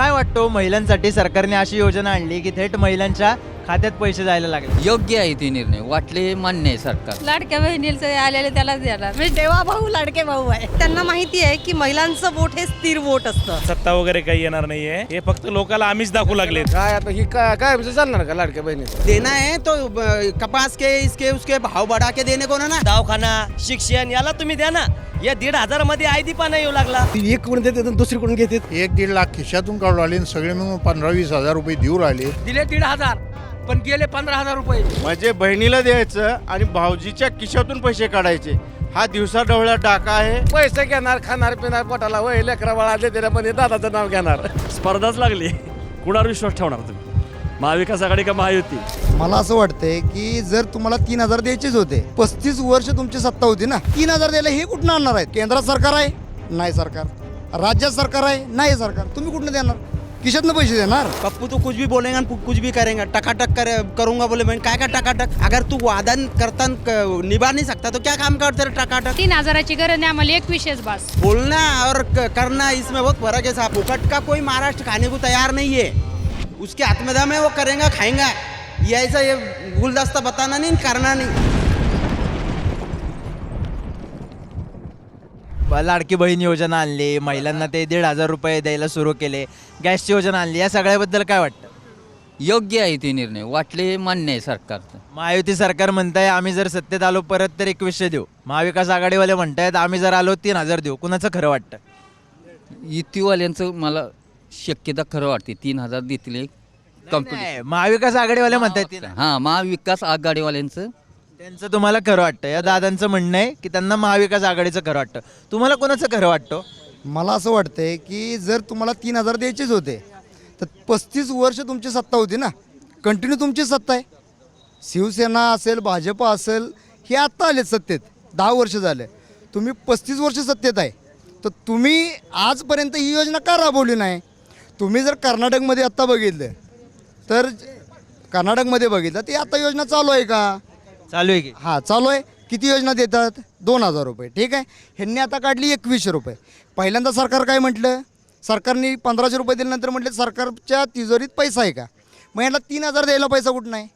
काय वाटतो महिलांसाठी? सरकारने अशी योजना आणली की थेट महिलांच्या खात्यात पैसे जायला लागले. योग्य आहे ते निर्णय. वाटले मान्य आहे सरकार. लाडक्या बहिणीचं आलेले त्यालाच देणार. म्हणजे देवा भाऊ लाडके भाऊ आहे. त्यांना माहिती आहे की महिलांचं वोट हे स्थिर वोट असतं. सत्ता वगैरे काही येणार नाहीये. हे फक्त लोकांना आम्हीच दाखवू लागले काय आता ही काय काय चालणार का लाडक्या बहिणीचं? देना है तो अ, कपास के इसके उसके भाव बढ़ा के देने को ना ना? दवाखाना शिक्षण याला तुम्ही द्या ना. या दीड हजारमध्ये आयदी पाना येऊ लागला. एक कोण देते दुसरी कोण घेते? एक दीड लाख खिशातून काढून राहिले आणि सगळे मिळून पंधरा वीस हजार रुपये देऊ राहिले. दिले दीड हजार. पण गेले पंधरा हजार रुपये. म्हणजे बहिणीला द्यायचं आणि भाऊजीच्या खिशातून पैसे काढायचे. हा दिवसा ढवळा डाका आहे. पैसे घेणार खाणार पिणार पोटाला वय लेकरा बाळा देते पण दादाचं नाव घेणार. स्पर्धाच लागली. कुणावर विश्वास ठेवणार तुम्ही? महाविकास आघाडी का महायुती? मला असं वाटतंय की जर तुम्हाला तीन हजार द्यायचेच होते पस्तीस वर्ष तुमची सत्ता होती ना तीन हजार द्यायला हे कुठनं आणणार आहेत? केंद्रात सरकार आहे? नाही सरकार. राज्यात सरकार आहे? नाही सरकार. तुम्ही कुठनं देणार? खिशातनं पैसे देणार? पप्पू तो कुछ भी बोलेगा कुछ भी करेगा। टकाटक करे करूंगा बोले मैं काय का टकाटक? अगर तू वादा करता क- निभा नहीं सकता तो क्या काम करते रे टकाटक? तीन हजाराची गरज नाही आम्हाला एकवीसशेच बस. बोलना और क- करना इसमें बहुत फर्क है साहब। फुकट का कोई महाराष्ट्र खाने को तैयार नहीं है। उसके हाथ में दम है वो करेगा खाएगा। ये ऐसा ये गुलदस्ता बताना नहीं करना नहीं। ब- लाडकी बहीण योजना आणली महिलांना ते दीड हजार रुपये द्यायला सुरू केले गॅसची योजना आणली या सगळ्याबद्दल काय वाटतं? योग्य आहे ते निर्णय वाटले मान्य आहे सरकारचं. महायुती सरकार म्हणताय आम्ही जर सत्तेत आलो परत तर एकवीसशे देऊ. महाविकास आघाडीवाले म्हणतायत आम्ही जर आलो तीन हजार देऊ. कुणाचं खरं वाटतं? युतीवाल्यांचं मला शक्यता खरं वाटते तीन हजार देतील नाही, महाविकास आघाडीवाले म्हणतायत तीन हजार. हां महाविकास आघाडीवाल्यांचं त्यांचं तुम्हाला खरं वाटतं. या दादांचं म्हणणं आहे की त्यांना महाविकास आघाडीचं खरं वाटतं. तुम्हाला कोणाचं खरं वाटतं? मला असं वाटतंय की जर तुम्हाला तीन हजार द्यायचेच होते तर पस्तीस वर्ष तुमची सत्ता होती ना? कंटिन्यू तुमची सत्ता आहे. शिवसेना असेल भाजप असेल हे आत्ता आले सत्तेत. दहा वर्ष झाले. तुम्ही पस्तीस वर्ष सत्तेत आहे. तर तुम्ही आजपर्यंत ही योजना का राबवली नाही? तुम्ही जर कर्नाटकमध्ये आत्ता बघितलं तर कर्नाटकमध्ये बघितलं ते आता योजना चालू आहे का? चालू आहे की? हां चालू आहे. किती योजना देतात? दोन हजार रुपये. ठीक आहे? ह्यांनी आता काढली एकवीसशे रुपये. पहिल्यांदा सरकार काय म्हटलं? सरकारने पंधराशे रुपये दिल्यानंतर म्हटलं सरकारच्या तिजोरीत पैसा आहे का? मग यांना तीन हजार द्यायला पैसा कुठं नाही?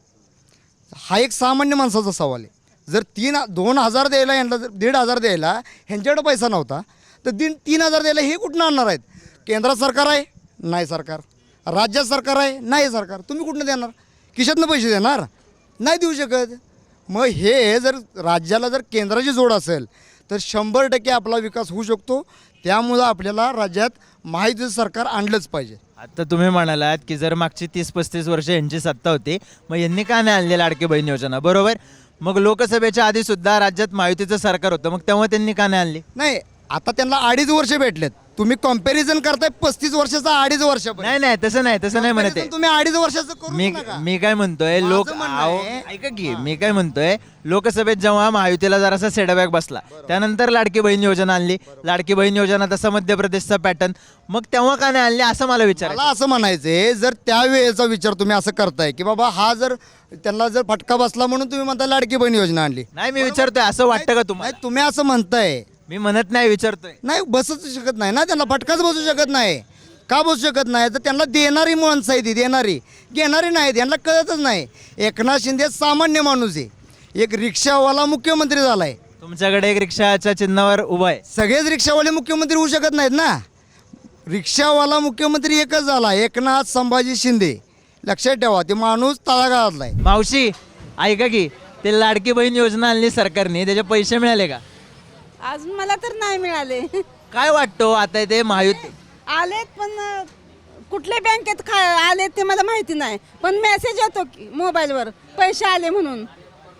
हा एक सामान्य माणसाचा सवाल आहे. जर तीन दोन हजार द्यायला यांना जर दीड हजार द्यायला ह्यांच्याकडे पैसा नव्हता तर दिन तीन हजार द्यायला हे कुठनं आणणार आहेत? केंद्र सरकार आहे? नाही सरकार. राज्यात सरकार आहे? नाही सरकार. तुम्ही कुठनं देणार? किशातनं पैसे देणार? नाही देऊ शकत. मग हे जर राज्याला जर केंद्राची जोड असेल तर शंभर टक्के आपला विकास होऊ शकतो. त्यामुळं आपल्याला राज्यात माहिती सरकार आणलंच पाहिजे. आता तुम्ही म्हणालात की जर मागची तीस पस्तीस वर्ष यांची सत्ता होती मग यांनी का नाही आणली लाडकी बहीण योजना? बरोबर? मग लोकसभेच्या आधी सुद्धा राज्यात महायुतीचं सरकार होतं मग तेव्हा त्यांनी का नाही आणली? नाही आता त्यांना अडीच वर्ष भेटलेत. तुम्ही कंपॅरिझन करताय पस्तीस वर्षाचा अडीच वर्ष नाही नाही तसं नाही तसं नाही म्हणत आहे. तुम्ही अडीच वर्षाचं करू मी नका. मी काय म्हणतोय माझं लोक म्हणणं आहे- ऐका की मी काय म्हणतोय लोकसभेत जेव्हा महायुतीला जरासा सेटबॅक बसला त्यानंतर लाडकी बहीण योजना आणली. लाडकी बहीण योजना तसा मध्य प्रदेशचा पॅटर्न मग तेव्हा का नाही आणली असं मला मला असं म्हणायचंय जर त्यावेळेचा विचार तुम्ही असं करताय की बाबा हा जर त्यांना जर फटका बसला म्हणून तुम्ही म्हणता लाडकी बहीण योजना आणली. नाही मी विचारतोय असं वाटतं का तुम्हाला? नाही तुम्ही असं म्हणताय. मी म्हणत नाही विचारतोय. नाही बसू शकत नाही ना त्यांना फटकाच बसू शकत नाही. का बसू शकत नाही? तर त्यांना देणारी माणसं आहे ती देणारी. घेणारी नाही त्यांना कळतच नाही. एकनाथ शिंदे सामान्य माणूस आहे. एक रिक्षावाला मुख्यमंत्री झालाय. तुमच्याकडे एक रिक्षाच्या चिन्हावर उभा आहे. सगळेच रिक्षावाले मुख्यमंत्री होऊ शकत नाहीत ना. रिक्षावाला मुख्यमंत्री एकच झाला एकनाथ संभाजी शिंदे. लक्षात ठेवा ते माणूस तळागाळातला आहे. मावशी ऐका की ते लाडकी बहीण योजना आणली सरकारने त्याचे पैसे मिळाले का? अजून मला तर नाही मिळाले. काय वाटतो आता ते महायुती आलेत पण अं, कुठल्या बँकेत खा आलेत ते मला माहिती नाही. पण मेसेज येतो की मोबाईलवर पैसे आले म्हणून.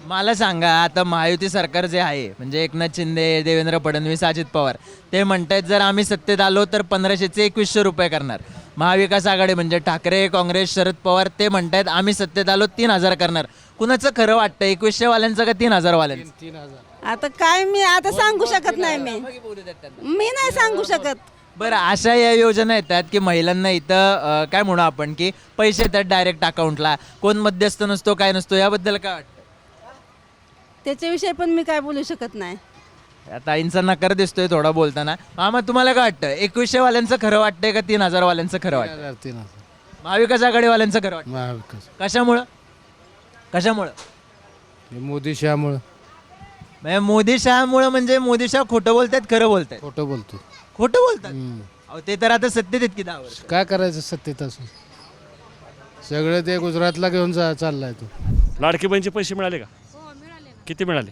मला सांगा आता महायुती सरकार जे आहे म्हणजे एकनाथ शिंदे देवेंद्र फडणवीस अजित पवार ते म्हणतायत जर आम्ही सत्तेत आलो तर पंधराशेचे एकवीसशे रुपये करणार. महाविकास आघाडी म्हणजे ठाकरे काँग्रेस शरद पवार ते म्हणतायत आम्ही सत्तेत आलो तीन हजार करणार. कुणाचं खरं वाटतं? एकवीसशे वाल्यांचं का तीन हजार. वाल्यांचं आता काय मी आता सांगू शकत नाही मी. मी नाही सांगू शकत. बरं अशा या योजना येतात की महिलांना इथं अं, काय म्हणू आपण की पैसे येतात डायरेक्ट अकाउंटला कोण मध्यस्थ नसतो काय नसतो याबद्दल काय वाटतं? त्याच्याविषयी पण मी काय बोलू शकत नाही. आता आईंचा नकार दिसतोय थोडा बोलताना. मामा तुम्हाला काय वाटतं? एकवीसशे वाल्यांचं खरं वाटतंय का तीन हजार वाल्यांचं खरं वाटतं तीन महाविकास आघाडीवाल्यांचं खरं वाटतं महाविकास. कशामुळं? कशामुळं? मोदी शहामुळं म्हणजे मोदी शहामुळं म्हणजे मोदी शहा खोटं बोलतायत खरं बोलतायत खोटं बोलतो. खोटं बोलतात? अहो ते तर आता सत्तेत आहेत की दहा वर्ष. काय करायचं सत्तेत असून? सगळं ते गुजरातला घेऊन जा चाललाय तो. लाडकी बहिणीचे पैसे मिळाले का? किती मिळाले?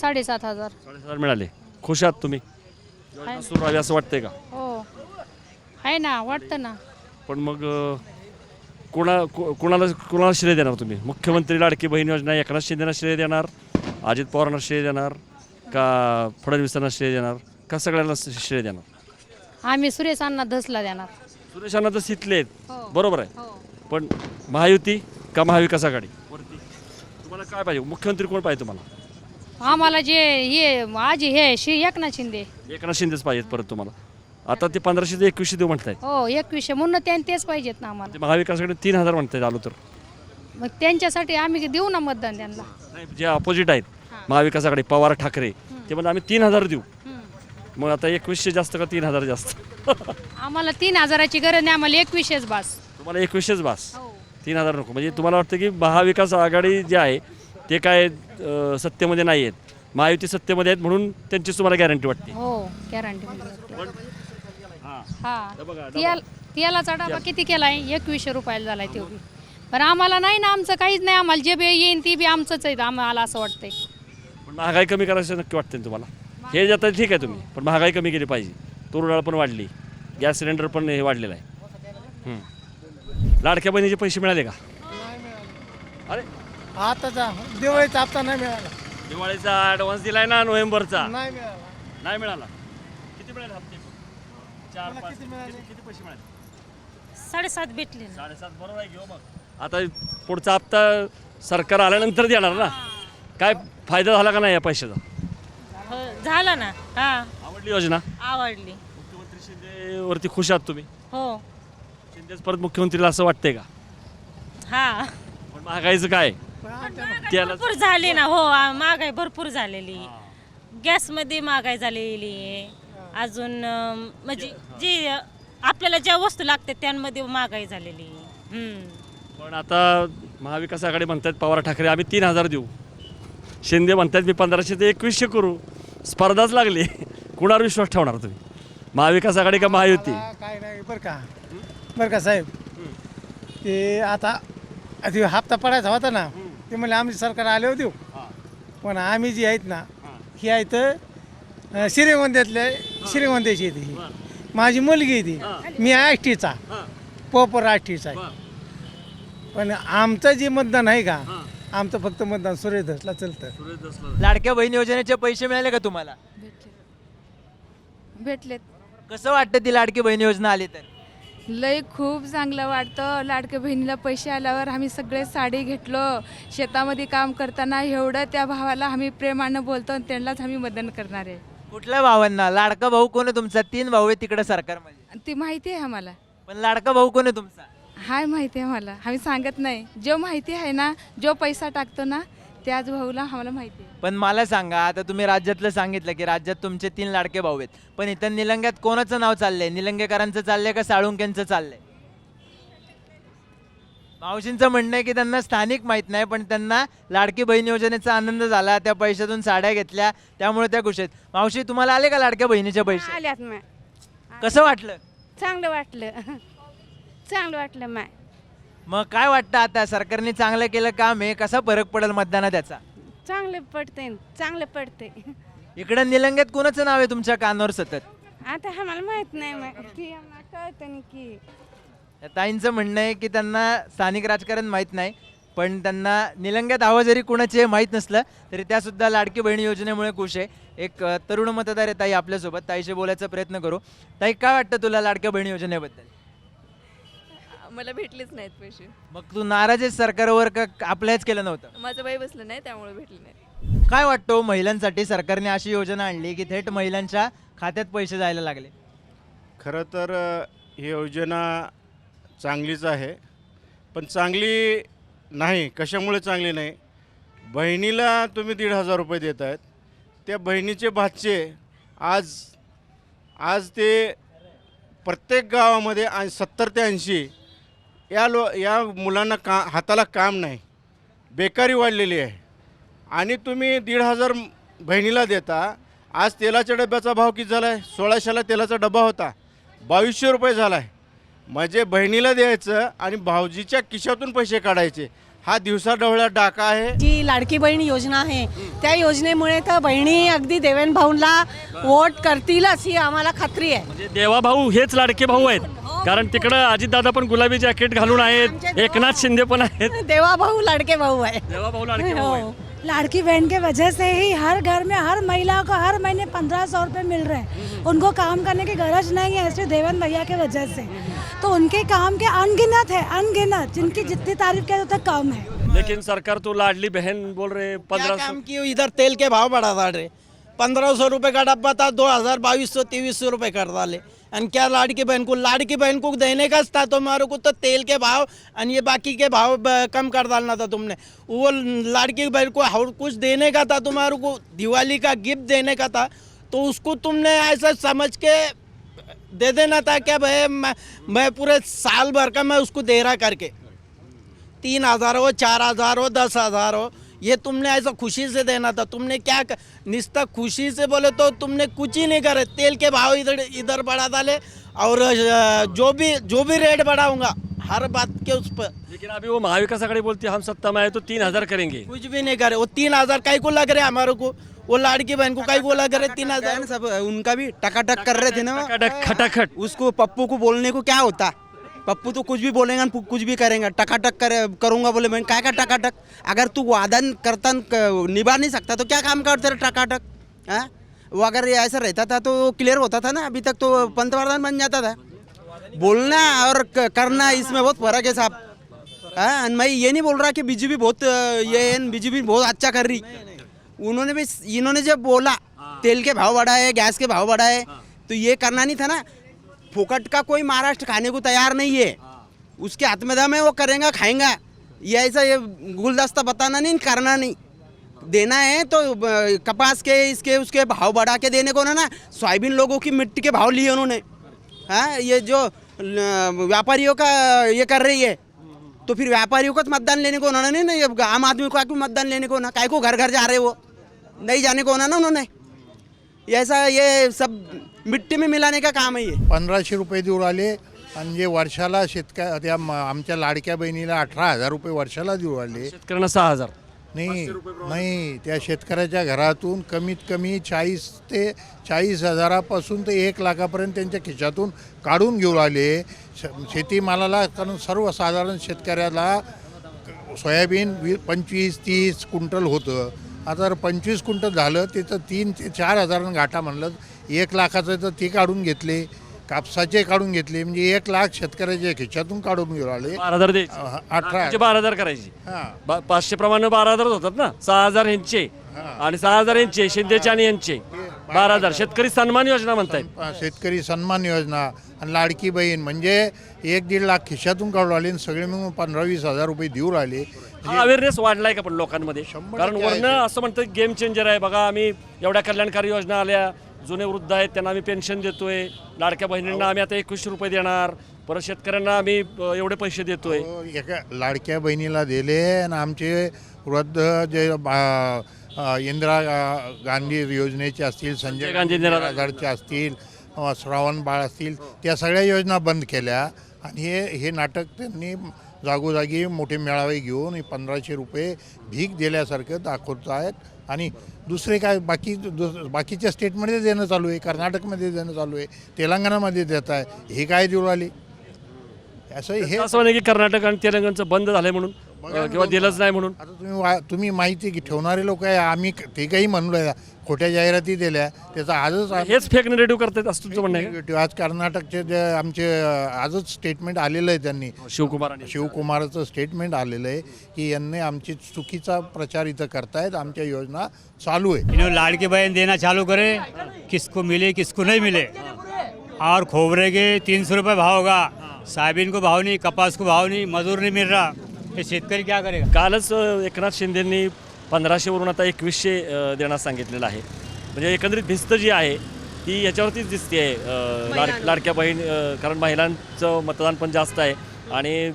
साडेसात हजार. साडेसात हजार मिळाले. खुश आहात तुम्ही? योजना सुरू राहावी असं वाटतंय का? हो. आहे ना वाटतं ना. पण मग अं, कोणा को- कोणाला कोणाला श्रेय देणार तुम्ही? मुख्यमंत्री लाडकी बहीण योजना एकनाथ शिंदेना श्रेय देणार? अजित पवारांना श्रेय देणार का फडणवीसांना श्रेय देणार का सगळ्यांना श्रेय देणार? आम्ही सुरेशांना धसला देणार. सुरेशांना तर शिकले आहेत. हो. बरोबर आहे. हो. पण महायुती का महाविकास आघाडी? वरती. तुम्हाला काय पाहिजे? मुख्यमंत्री कोण पाहिजे तुम्हाला? आम्हाला जे हे आजी हे श्री एकनाथ शिंदे. एकनाथ शिंदेच पाहिजेत परत तुम्हाला. आता ते पंधराशे ते एकवीसशे देऊ म्हणतायत. हो एकवीसशे. म्हणून त्यांनी तेच पाहिजेत ना आम्हाला. ते महाविकास आघाडी तीन हजार म्हणतायत आलो तर. मग त्यांच्यासाठी आम्ही देऊ ना मतदान त्यांना. नाही जे अपोजिट आहेत. महाविकास आघाडी पवार ठाकरे. ते म्हणजे आम्ही तीन हजार देऊ. मग आता एकवीसशे जास्त का तीन हजार जास्त? आम्हाला तीन हजाराची गरज नाही आम्हाला एकवीसशेच बास. तुम्हाला एकवीसशेच बास. तीन हजार नको. म्हणजे तुम्हाला वाटतं की महाविकास आघाडी जे आहे ते काय अं, सत्तेमध्ये नाही आहेत. महायुती सत्तेमध्ये आहेत म्हणून त्यांचीच तुम्हाला गॅरंटी वाटते. हो गॅरंटी हां. हा. बघा, तेल तेलाचा डबा किती केलाय? एकवीसशे रुपयाला झालाय तो बी. पण आम्हाला नाही ना आमचं काहीच नाही. आम्हाला जे बी येईन ती बी आमचंच आहे आम्हाला असं वाटतंय. पण महागाई कमी करायचं नक्की वाटते ना तुम्हाला? हे जातं ठीक आहे तुम्ही पण महागाई कमी केली पाहिजे. तूर डाळ पण वाढली गॅस सिलेंडर पण हे वाढलेलं आहे. हं. लाडक्या बहिणीचे पैसे मिळाले का? अरे. आताचा दिवाळीचा हप्ता नाही मिळाला. दिवाळीचा ॲडव्हान्स दिलाय ना नोव्हेंबरचा. नाही मिळाला. नाही मिळाला. किती मिळाले हप्ते? चार पाच किती किती पैसे मिळाले? साडेसात भेटले साडेसात बरोबर आहे घेऊ मग? आता पुढचा हप्ता सरकार आल्यानंतर देणार ना? काय फायदा झाला का नाही या पैशाचा? झाला ना. हा. आवडली योजना? आवडली. मुख्यमंत्री शिंदेवरती खुश आहात तुम्ही? हो. शिंदेच परत मुख्यमंत्रीला असं वाटतंय का? हा. पण महागाईचं काय? त्याला भरपूर झाली ना. हो आ- महागाई भरपूर झालेली. गॅसमध्ये महागाई झालेली आहे. अजून म्हणजे जी अं, आपल्याला ज्या वस्तू लागतात त्यांमध्ये महागाई झालेली आहे. हम्म. पण आता महाविकास आघाडी म्हणतात पवार ठाकरे आम्ही तीन हजार देऊ. शिंदे म्हणतात मी पंधराशे ते एकवीसशे करू. स्पर्धाच लागली. कुणावर विश्वास ठेवणार तुम्ही? महाविकास आघाडी का महायुती? काय नाही बरं का. बरं का साहेब. ते आता आधी हप्ता पडायचा होता ना ते म्हणले आमचे सरकार आले होते पण आम्ही जी आहेत ना ही. आहेत अं, श्रीगोंद्यातले श्रीगोंद्याची आहे ती माझी मुलगी आहे ती. मी आष्टीचा. पोपर आष्टीचा आहे. पण आमचं जे मतदान आहे का आमचं फक्त मतदान सूर्यधसला चलतं. लाडक्या बहीण योजनेचे पैसे मिळाले का तुम्हाला? भेटलेत. कसं वाटतं ती लाडकी बहीण योजना आली तर? लय खूप चांगलं वाटतं. लाडक्या बहिणीला पैसे आल्यावर आम्ही सगळे साडी घेतलो. शेतामध्ये काम करताना एवढं त्या भावाला आम्ही प्रेमानं बोलतो आणि त्यांनाच आम्ही मदत करणार आहे. कुठल्या भावांना? लाडका भाऊ कोण आहे तुमचा? तीन भाऊ आहे तिकडे सरकारमध्ये. आणि ती माहिती आहे आम्हाला. पण लाडका भाऊ कोण आहे तुमचा? हाय माहिती आहे आम्हाला आम्ही सांगत नाही. जो माहिती आहे ना जो पैसा टाकतो ना त्याच भाऊला आम्हाला माहिती आहे. पण मला सांगा आता तुम्ही राज्यातलं सांगितलं की राज्यात तुमचे तीन लाडके भाऊ आहेत. पण इथं निलंग्यात कोणाचं नाव चाललंय? निलंगेकरांचं चाललंय का साळुंक्यांचं चाललंय? मावशींचं म्हणणं आहे की त्यांना स्थानिक माहीत नाही पण त्यांना लाडकी बहीण योजनेचा आनंद झाला त्या पैशातून साड्या घेतल्या त्यामुळे त्या खुश आहेत. मावशी तुम्हाला आले का लाडक्या बहिणीचे पैसे? आल्यात कसं वाटलं? चांगलं वाटलं. चांगलं वाटलं माय. मग काय वाटतं आता? सरकारने चांगलं केलं काम आहे कसा फरक पडेल मतदानात त्याचा चांगलं पडते चांगलं पडते इकडं निलंग्यात कोणाचं नाव आहे तुमच्या कानावर सतत? आता आम्हाला माहीत नाही मग ती आम्हाला कळतं नाही की. ताईंचं म्हणणं आहे की त्यांना स्थानिक राजकारण माहीत नाही पण त्यांना निलंग्यात हवं जरी कुणाचे माहीत नसलं तरी त्यासुद्धा लाडकी बहीण योजनेमुळे खुश आहे. एक अ, तरुण मतदार आहे ताई आपल्यासोबत. ताईशी बोलायचा प्रयत्न करू. ताई काय वाटतं तुला लाडक्या बहीण योजनेबद्दल? मला भेटलेच नाहीत पैसे. मग तू नाराज आहेस सरकारवर का अप्लायच केलं नव्हतं? माझं वय बसलं नाही त्यामुळे भेटले नाही काय वाटतं महिलांसाठी सरकारने अशी योजना आणली की थेट महिलांच्या खात्यात पैसे जायला लागले? खरं तर अ, ही योजना चांगलीच आहे. पण चांगली नाही कशामुळे चांगली नाही? बहिणीला तुम्ही दीड हजार रुपये देत आहेत. त्या बहिणीचे भाचे आज आज ते प्रत्येक गावामध्ये आणि सत्तर ते ऐंशी या लो या मुलांना का हाताला काम नाही. बेकारी वाढलेली आहे. आणि तुम्ही दीड हजार बहिणीला देता आज तेलाच्या डब्याचा भाव किती झाला आहे सोळाशेला तेलाचा डबा होता. बावीसशे रुपये झाला आहे म्हणजे बहिणीला द्यायचं आणि भाऊजीच्या खिशातून पैसे काढायचे. हा दिवसाढवळ्या डाका आहे. जी लाडकी बहीण योजना आहे त्या योजनेमुळे तर बहिणी अगदी देवेन भाऊंला वोट करतीलच ही आम्हाला खात्री आहे. म्हणजे देवा भाऊ हेच लाडके भाऊ आहेत. कारण तिकडं अजितदादा पण गुलाबी जॅकेट घालून आहेत एकनाथ शिंदे पण आहेत. देवा भाऊ लाडके भाऊ आहे. देवा भाऊ लाडके भाऊ आहेत. लड़की बहन के वजह से ही हर घर में हर महिला को हर महीने पंद्रह सौ रुपये मिल रहे हैं। उनको काम करने की गरज नहीं है सिर्फ़ देवन भैया के वजह से। तो उनके काम के अनगिनत है अनगिनत जिनकी जितनी तारीफ़ किया उतना कम है। लेकिन सरकार तो लाडली बहन बोल रहे पंद्रह काम किए इधर तेल के भाव बढ़ा रहे पंद्रह सौ रुपये का डब्बा था दो हज़ार बाईस सौ तेईस सौ रुपये कर डाले। और क्या लाड़की बहन को? लाड़की बहन को देने का था तुम्हारे को तो तेल के भाव और ये बाकी के भाव कम कर डालना था तुमने। वो लाड़की बहन को और कुछ देने का था तुम्हारे को दिवाली का गिफ्ट देने का था। तो उसको तुमने ऐसा समझ के दे देना था क्या भाई मैं, मैं पूरे साल भर का मैं उसको दे रहा करके। तीन हजार हो चार हजार हो दस हजार हो ये तुमने ऐसा खुशी से देना था तुमने क्या क- निस्ता खुशी से बोले तो तुमने कुछ ही नहीं करे तेल के भाव इधर इधर बढ़ा डाले और जो भी जो भी रेट बढ़ाऊँगा हर बात के उस पर। लेकिन अभी वो महाविकास आघाड़ी बोलती है हम सत्ता में आए तो तीन हज़ार करेंगे। कुछ भी नहीं करे वो तीन हज़ार कई को लग रहे हमारे को? वो लाड़की बहन को कई को लग रहे तीन हज़ार? सब उनका भी टकाटक कर रहे थे ना। खटाखट खटाखट। उसको पप्पू को बोलने को क्या होता? पप्पू तो कुछ भी बोलेगा कुछ भी करेगा। टकाटक करे करूँगा बोले मैं क्या का टकाटक? अगर तू वादा न करता निभा नहीं सकता तो क्या काम करते रहे टकाटक? हाँ? वो अगर ये ऐसा रहता था तो क्लियर होता था ना अभी तक तो पंतप्रधान बन जाता था। बोलना और करना इसमें बहुत फ़र्क है साहब। हाँ मैं ये नहीं बोल रहा कि बीजेपी बहुत ये बीजेपी बहुत अच्छा कर रही। उन्होंने भी इन्होंने जब बोला तेल के भाव बढ़ाए गैस के भाव बढ़ाए तो ये करना नहीं था ना। फोकट का कोई महाराष्ट्र खाने को तैयार नहीं है। उसके हाथ में दम है वो करेगा, खाएगा। ये ऐसा ये गुलदस्ता बताना नहीं, करना नहीं। देना है तो कपास के, इसके, उसके भाव बढ़ा के देने को ना ना, सोयाबीन लोगों की मिट्टी के भाव लिए उन्होंने। हाँ ये जो व्यापारियों का, ये कर रही है। तो फिर व्यापारियों को तो मतदान लेने को उन्होंने नहीं ना ये आम आदमी को क्यों मतदान लेने को ना काय को घर घर जा रहे वो? नहीं जाने को ना ना उन्होंने। ऐसा ये सब मिट्टी में मिलाने का काम है ये। पंधराशे रुपये देऊ राहिले आणि जे वर्षाला शेतक त्या म- आमच्या लाडक्या बहिणीला अठरा हजार रुपये वर्षाला देऊ राहिले शेतकऱ्यांना सहा हजार. नाही नाही त्या शेतकऱ्याच्या घरातून कमीत कमी चाळीस ते चाळीस हजारापासून ते एक लाखापर्यंत त्यांच्या खिशातून काढून घेऊ राहिले श- शेतीमालाला कारण सर्वसाधारण शेतकऱ्याला सोयाबीन वी पंचवीस तीस क्विंटल होतं. आता पंचवीस क्विंटल झालं त्याचं तीन ते चार हजारानं घाटा म्हणलं एक लाखाचं तर ते काढून घेतले कापसाचे काढून घेतले म्हणजे एक लाख शेतकऱ्याच्या खिशातून काढून घेऊ राहिले बारा हजार द्यायचे. अ, अठरा म्हणजे बारा हजार करायची. हां. बा- पाचशे प्रमाणे बारा हजारच होतात ना? सहा हजार यांचे. आणि सहा हजार यांचे शिंदेचे आणि यांचे. बारा हजार. शेतकरी सन्मान योजना म्हणतायत शेतकरी सन्मान योजना आणि लाडकी बहीण. म्हणजे एक दीड लाख खिशातून काढून राहिले आणि सगळे मिळून पंधरा वीस हजार रुपये देऊ राहिले. हा अवेअरनेस वाढलाय का पण लोकांमध्ये? कारण वरनं असं म्हणतं गेम चेंजर आहे. बघा आम्ही एवढ्या कल्याणकारी योजना आल्या. जुने वृद्ध आहेत त्यांना आम्ही पेन्शन देतोय. लाडक्या बहिणींना आम्ही आता एकवीसशे रुपये देणार. परत शेतकऱ्यांना आम्ही अ, एवढे पैसे देतोय. हो, एका लाडक्या बहिणीला दिले आणि आमचे वृद्ध जे बा- अ, इंदिरा गांधी योजनेचे असतील संजय गांधी निराधार. निराधारचे असतील अ, श्रावण बाळ असतील त्या सगळ्या योजना बंद केल्या आणि हे हे नाटक त्यांनी जागोजागी मोठे मेळावे घेऊन हे पंधराशे रुपये भीक दिल्यासारखं दाखवत आहेत आणि दुसरे काय बाकी दुस- बाकीच्या स्टेटमध्ये देणं चालू आहे कर्नाटकमध्ये देणं चालू आहे तेलंगणामध्ये देत आहे हे काय देऊ राहिले असं हे असं म्हणे की कर्नाटक आणि तेलंगणचं बंद झालंय म्हणून अ, किंवा दिलंच नाही म्हणून. आता तुम्ही वा तुम्ही माहिती की ठेवणारे लोक आहे आम्ही क- ते काही म्हणलो खोट्या जाहिराती दिल्या त्याचा आजच हेच फेक निगेटिव्ह करतायत असं तुमचं म्हणणं आहे negative. आज कर्नाटकचे जे आमचे अं, आजच स्टेटमेंट आलेलं आहे त्यांनी. का? शिवकुमार आणि शिवकुमारचं स्टेटमेंट आलेलं आहे की यांनी आमची चुकीचा प्रचार इथं करतायत आमच्या योजना चालू आहे. इन्होंने लाड़की बहन देना चालू करे किसको मिले किसको नहीं मिले। और खोबरे के तीन सौ रुपये भाव होगा। सोयाबीन को भाव नहीं कपास को भाव नहीं मजदूर नहीं मिल रहा। ये शेतकरी क्या करेगा? कालच एकनाथ शिंदेंनी पंधराशेवरून आता एकवीसशे देण्यास सांगितलेलं आहे. म्हणजे एकंदरीत भिस्त जी आहे ती याच्यावरतीच दिसते आहे लाड लाडक्या बहीण कारण महिलांचं मतदान पण जास्त आहे. आणि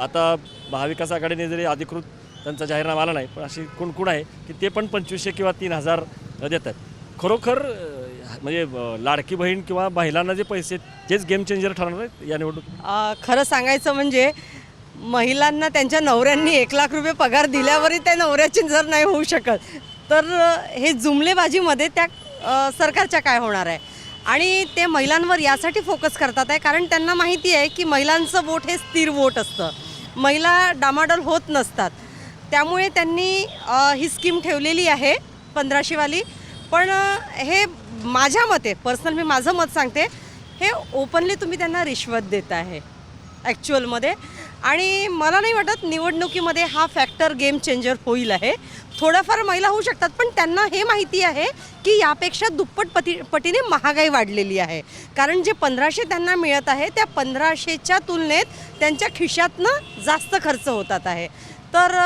आता महाविकास आघाडीने जरी अधिकृत त्यांचा जाहीरनामा आला नाही पण अशी कुणकुण आहे की ते पण पंचवीसशे किंवा तीन हजार देतात खरोखर म्हणजे लाडकी बहीण किंवा महिलांना जे पैसे तेच गेम चेंजर ठरणार आहेत या निवडणूक खरं सांगायचं म्हणजे महिलांना त्यांच्या नवऱ्यांनी एक लाख रुपये पगार दिल्यावरही त्या नवऱ्याची जर नाही होऊ शकत. तर हे जुमलेबाजीमध्ये त्या सरकारच्या काय होणार आहे? आणि ते महिलांवर यासाठी फोकस करतात आहे कारण त्यांना माहिती आहे की महिलांचं वोट हे स्थिर वोट असतं. महिला डामाडोल होत नसतात. त्यामुळे त्यांनी ही स्कीम ठेवलेली आहे पंधराशेवाली. पण हे माझ्या मते पर्सनल मी माझं मत सांगते हे ओपनली तुम्ही त्यांना रिश्वत देत आहे ॲक्च्युअलमध्ये आणि मला नाही वाटत निवडणुकीमध्ये हा फॅक्टर गेम चेंजर होईल आहे. थोड्याफार महिला होऊ शकतात पण त्यांना हे माहिती आहे की यापेक्षा दुप्पट पती पटीने महागाई वाढलेली आहे. कारण जे पंधराशे त्यांना मिळत आहे त्या पंधराशेच्या तुलनेत त्यांच्या खिशातनं जास्त खर्च होतात आहे. तर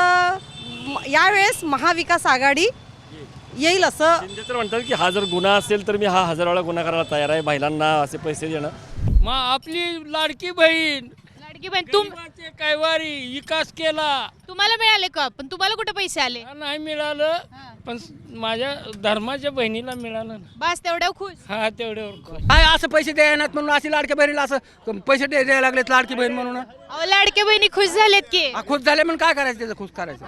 यावेळेस महाविकास आघाडी येईल असं तर म्हणतात की हा जर गुन्हा असेल तर मी हा हजार वेळा गुन्हा करायला तयार आहे महिलांना असे पैसे देणं. मग आपली लाडकी बहीण लाडकी बहीण तुम काय वारी विकास केला. तुम्हाला मिळाले का? पण तुम्हाला कुठे पैसे आले? नाही मिळालं. पण माझ्या धर्माच्या बहिणीला मिळालं बस तेवढ्या खुश. हा तेवढ्यावर काय असं पैसे द्यायनात म्हणून अशी लाडक्या बहिणीला असं पैसे द्यायला लागलेत लाडकी बहीण म्हणून? अहो लाडके बहिणी खुश झालेत की. खुश झाले म्हणून काय करायचं त्याचं खुश करायचं?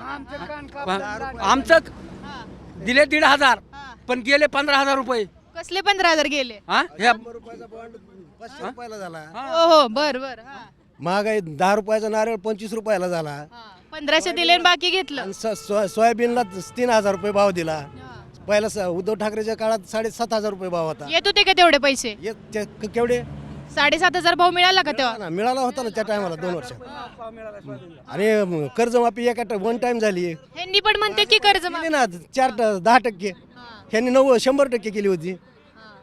आमचं दिले दीड हजार पण गेले पंधरा हजार रुपये. कसले पंधरा हजार गेले? हा? ह्या हो हो बर बर हा. महागाई दहा रुपयाचा नारळ पंचवीस रुपयाला झाला. पंधराशे दिले आणि बाकी घेतलं. आणि स- सो- सोयाबीनला तीन हजार रुपये भाव दिला. पहिला स- उद्धव ठाकरेच्या काळात साडेसात हजार रुपये भाव होता. येत होते का तेवढे पैसे? ये- ते- क- केवढे? साडेसात हजार भाव मिळाला का तेव्हा? ना, मिळाला होता ना त्या टायमाला दोन वर्षात आणि म, कर्जमाफी एका वन टाइम झाली. ह्यांनी पण म्हणते की कर्ज केली ना चार ट- दहा टक्के. ह्यांनी नव्वद शंभर टक्के केली होती.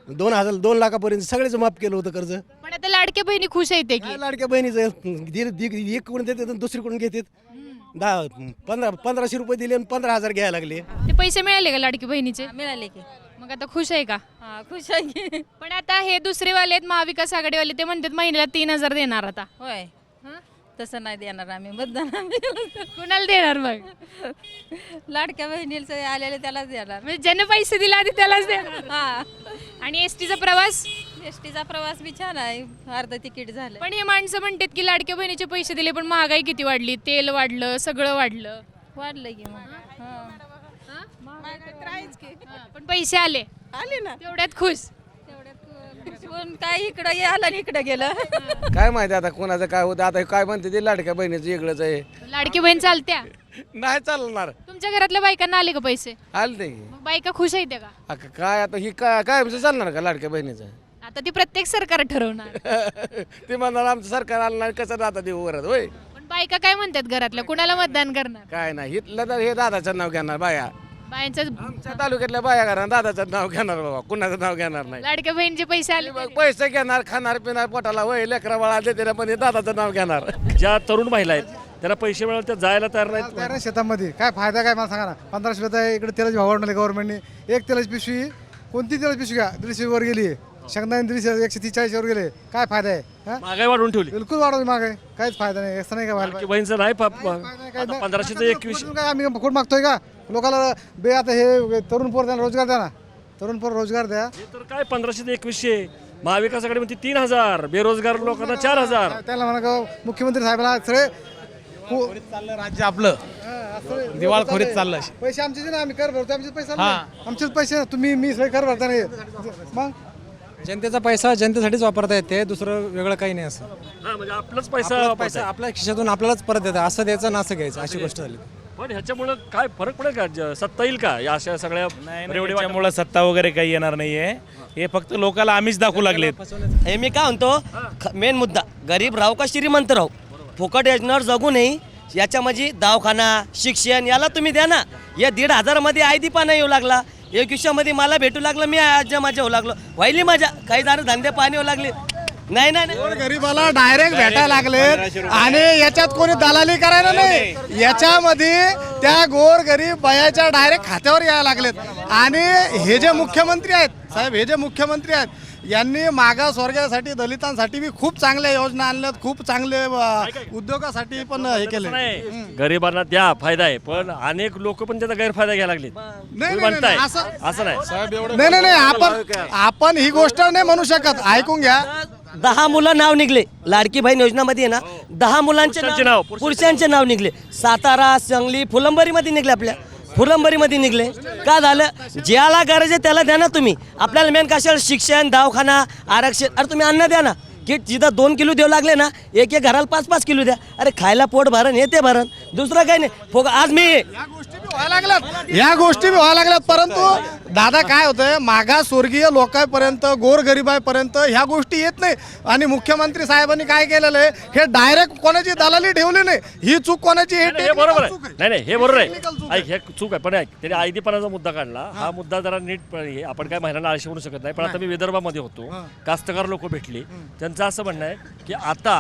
दोन हजार दोन लाखापर्यंत सगळेच माफ केलं होतं कर्ज. पण आता लाडके बहिणी खुश येते की? काय लाडक्या बहिणीचं एक कडून देतात आणि दुसरीकडून घेतात. दहा पंधरा पंधराशे रुपये दिले आणि पंधरा हजार घ्यायला लागले. ते पैसे मिळाले का लाडकी बहिणीचे? मिळाले की. मग आता खुश आहे का? हा खुश आहे की. पण आता हे दुसरे वाले आहेत महाविकास आघाडीवाले ते म्हणतात महिन्याला तीन हजार देणार आता. होय. तसं नाही देणार आम्ही मतदान आम्ही कुणाला देणार मग? लाडक्या बहिणीला आलेले त्यालाच देणार. म्हणजे ज्याने पैसे दिले आधी त्यालाच देणार. हा. आणि एस टीचा प्रवास? एस टीचा प्रवास बी छान आहे अर्ध तिकीट झालं. पण हे माणसं म्हणतात की लाडक्या बहिणीचे पैसे दिले पण महागाई किती वाढली? तेल वाढलं सगळं वाढलं. वाढलं की मग. हा. हा, पण पैसे आले. आले ना. तेवढ्यात खुश. कोण काय इकडं आलं आणि इकडं गेलं. काय माहिती आता कोणाचं काय होतं? आता काय म्हणते ते लाडक्या बहिणीचं वेगळंच आहे. लाडकी बहीण चालत्या? नाही चालणार. तुमच्या घरातल्या बायकांना आले का पैसे? आलं ते मग बायका खुश आहेत का? अका काय आता ही काय काय आमचं चालणार का लाडक्या बहिणीचं? आता ती प्रत्येक सरकार ठरवणार. ते म्हणणार आमचं सरकार आलं नाही कसं दादा देऊ वरत होय? पण बायका काय म्हणतात घरातल्या? कुणाला मतदान करणार? काय नाही इथलं तर हे दादाचं नाव घेणार बाया. बायांचं आमच्या तालुक्यातल्या बाया घरात दादाचं नाव घेणार बाबा कुणाचं नाव घेणार नाही. लाडक्या बहिणीचे पैसे आले मग पैसे घेणार खाणार पिणार पोटाला वय लेकरा बाळा देते पण हे दादाचं नाव घेणार. ज्या तरुण महिला आहेत त्यांना पैसे मिळाले त्या जायला तयार नाहीत तयार नाही शेतामध्ये. काय फायदा काय? मला सांगा ना. पंधराशे रुपये इकडे तेलाची भाव वाढवले गव्हर्नमेंटने एक तेलाची पिशवी कोणती तेलाची पिशवी घ्या? दीडशे वर गेली. शेंगदाणे दीडशे एकशे तीस गेले. काय फायदा आहे? हा? महागाई वाढवून ठेवली. बिलकुल वाढवली मागे काहीच फायदा नाही असं नाही काय व्हायला लाडकी बहीणचं नाही पा- पा- पाहिजे. आता पंधराशेचं एकवीस काय आम्ही खोट मागतोय का? लोकांना बे आता हे तरुण पोर त्यांना रोजगार द्या ना. तरुण पोर रोजगार द्या. हे तर काय पंधराशे ते एकवीसशे? महाविकास आघाडी म्हणते तीन हजार. बेरोजगार लोकांना चार हजार. त्याला म्हणा का मुख्यमंत्री साहेबांना सगळे चाललं राज्य आपलं. हा, असं दिवाळखोरीत चाललं पैसे आमचे जे ना आम्ही कर भरतो आमचे पैसे आमचे. आमचेच पैसे तुम्ही मी सगळे कर भरता नाही मग? जनतेचा पैसा जनतेसाठीच वापरता येते दुसरं वेगळं काही नाही असं. हा म्हणजे आपलाच पैसा आपलाच. पैसा आपल्या खिशातून आपल्यालाच परत देतात. असं द्यायचं ना असं घ्यायचं अशी गोष्ट झाली. पण ह्याच्यामुळं काय फरक पडेल का? ज- सत्ता येईल का या अशा सगळ्या रेवडी त्यामुळे सत्ता वगैरे काही येणार नाहीये. हे फक्त लोकांना आम्हीच दाखवू लागलेत. हे मी काय म्हणतो मेन मुद्दा गरीब राहू का श्रीमंत राहू? फुकट योजनेवर जगू नये याच्यामध्ये दवाखाना शिक्षण याला तुम्ही द्या ना. या दीड हजारामध्ये आयदी पाना येऊ लागला. एकविसशेमध्ये मला भेटू लागलं मी आज माझ्या होऊ लागलो. व्हायली माझ्या काही जण धंदे पाणी होऊ लागले. नाही नाही नाही. गरीबाला डायरेक्ट भेटायला लागले आणि याच्यात कोणी दलाली करायला नाही याच्यामध्ये त्या गोर गरीब बायाच्या डायरेक्ट खात्यावर यायला लागलेत. आणि हे जे मुख्यमंत्री आहेत साहेब हे जे मुख्यमंत्री आहेत यांनी मागासवर्गासाठी दलितांसाठी बी खूप चांगल्या योजना आणल्यात खूप चांगले अ, उद्योगासाठी पण हे केले. नाही. गरिबांना द्या फायदा आहे. पण अनेक लोक पण त्याचा गैरफायदा घ्यायला नाही, म्हणताय. नाही, असं- असं नाही. नाही नाही नाही आपण आपण ही गोष्ट नाही म्हणू शकत. ऐकून घ्या. दहा मुलं नाव निघले. लाडकी बहीण योजनामध्ये आहे ना दहा मुलांचे पुरुषांचे नाव, नाव पुरुषांचे नाव निघले. सातारा सांगली फुलंबरीमध्ये निघले आपल्या. फुलंबरीमध्ये निघले. का झालं? ज्याला गरज आहे त्याला द्या ना तुम्ही. आपल्याला मेन कशाला शिक्षण दवाखाना आरक्षण. अरे तुम्ही अन्न द्या ना. की जिथं दोन किलो देऊ लागले ना एक एक घराला पाच पाच किलो द्या. अरे खायला पोट भरण हे ते भरण. दुसरं काही नाही. फोग आज मी व्हायला लागल्यात. या गोष्टी व्हायला लागल्यात. परंतु दादा काय होतंय? मागासवर्गीय लोकांपर्यंत गोरगरिबापर्यंत ह्या गोष्टी येत नाही. आणि मुख्यमंत्री साहेबांनी काय केलेलं आहे? हे डायरेक्ट कोणाची दलाली ठेवली नाही. ही चूक कोणाची हे हे बरोबर technical चूक आहे. नाही नाही हे बरोबर आहे. ऐक हे चूक आहे. पण ऐक त्याने आयदीपणाचा मुद्दा काढला. हा. मुद्दा जरा नीट हे आपण काय महिलांना आळशी म्हणू शकत नाही. पण आता मी विदर्भामध्ये होतो. कास्तकार लोक भेटली. त्यांचं असं म्हणणं आहे की आता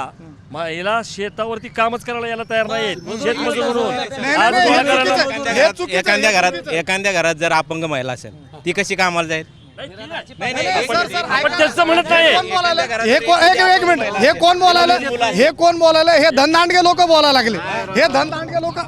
महिला शेतावरती कामच करायला यायला तयार नाही शेतमजूर म्हणून. आज नाही, गोळा हे चुकीचं करायला आहे. हे आहे. एखाद्या घरात एखाद्या घरात जर अपंग महिला असेल ती कशी कामाला जाईल नाही, नाही, सर, सर, आपण ऐका. त्याचं म्हणत हे नाही कोण? हे एक एक मिनिट हे कोण बोलायला हे कोण बोलायला हे धनदांडगे लोक बोलायला लागले हे धनदांडगे लोक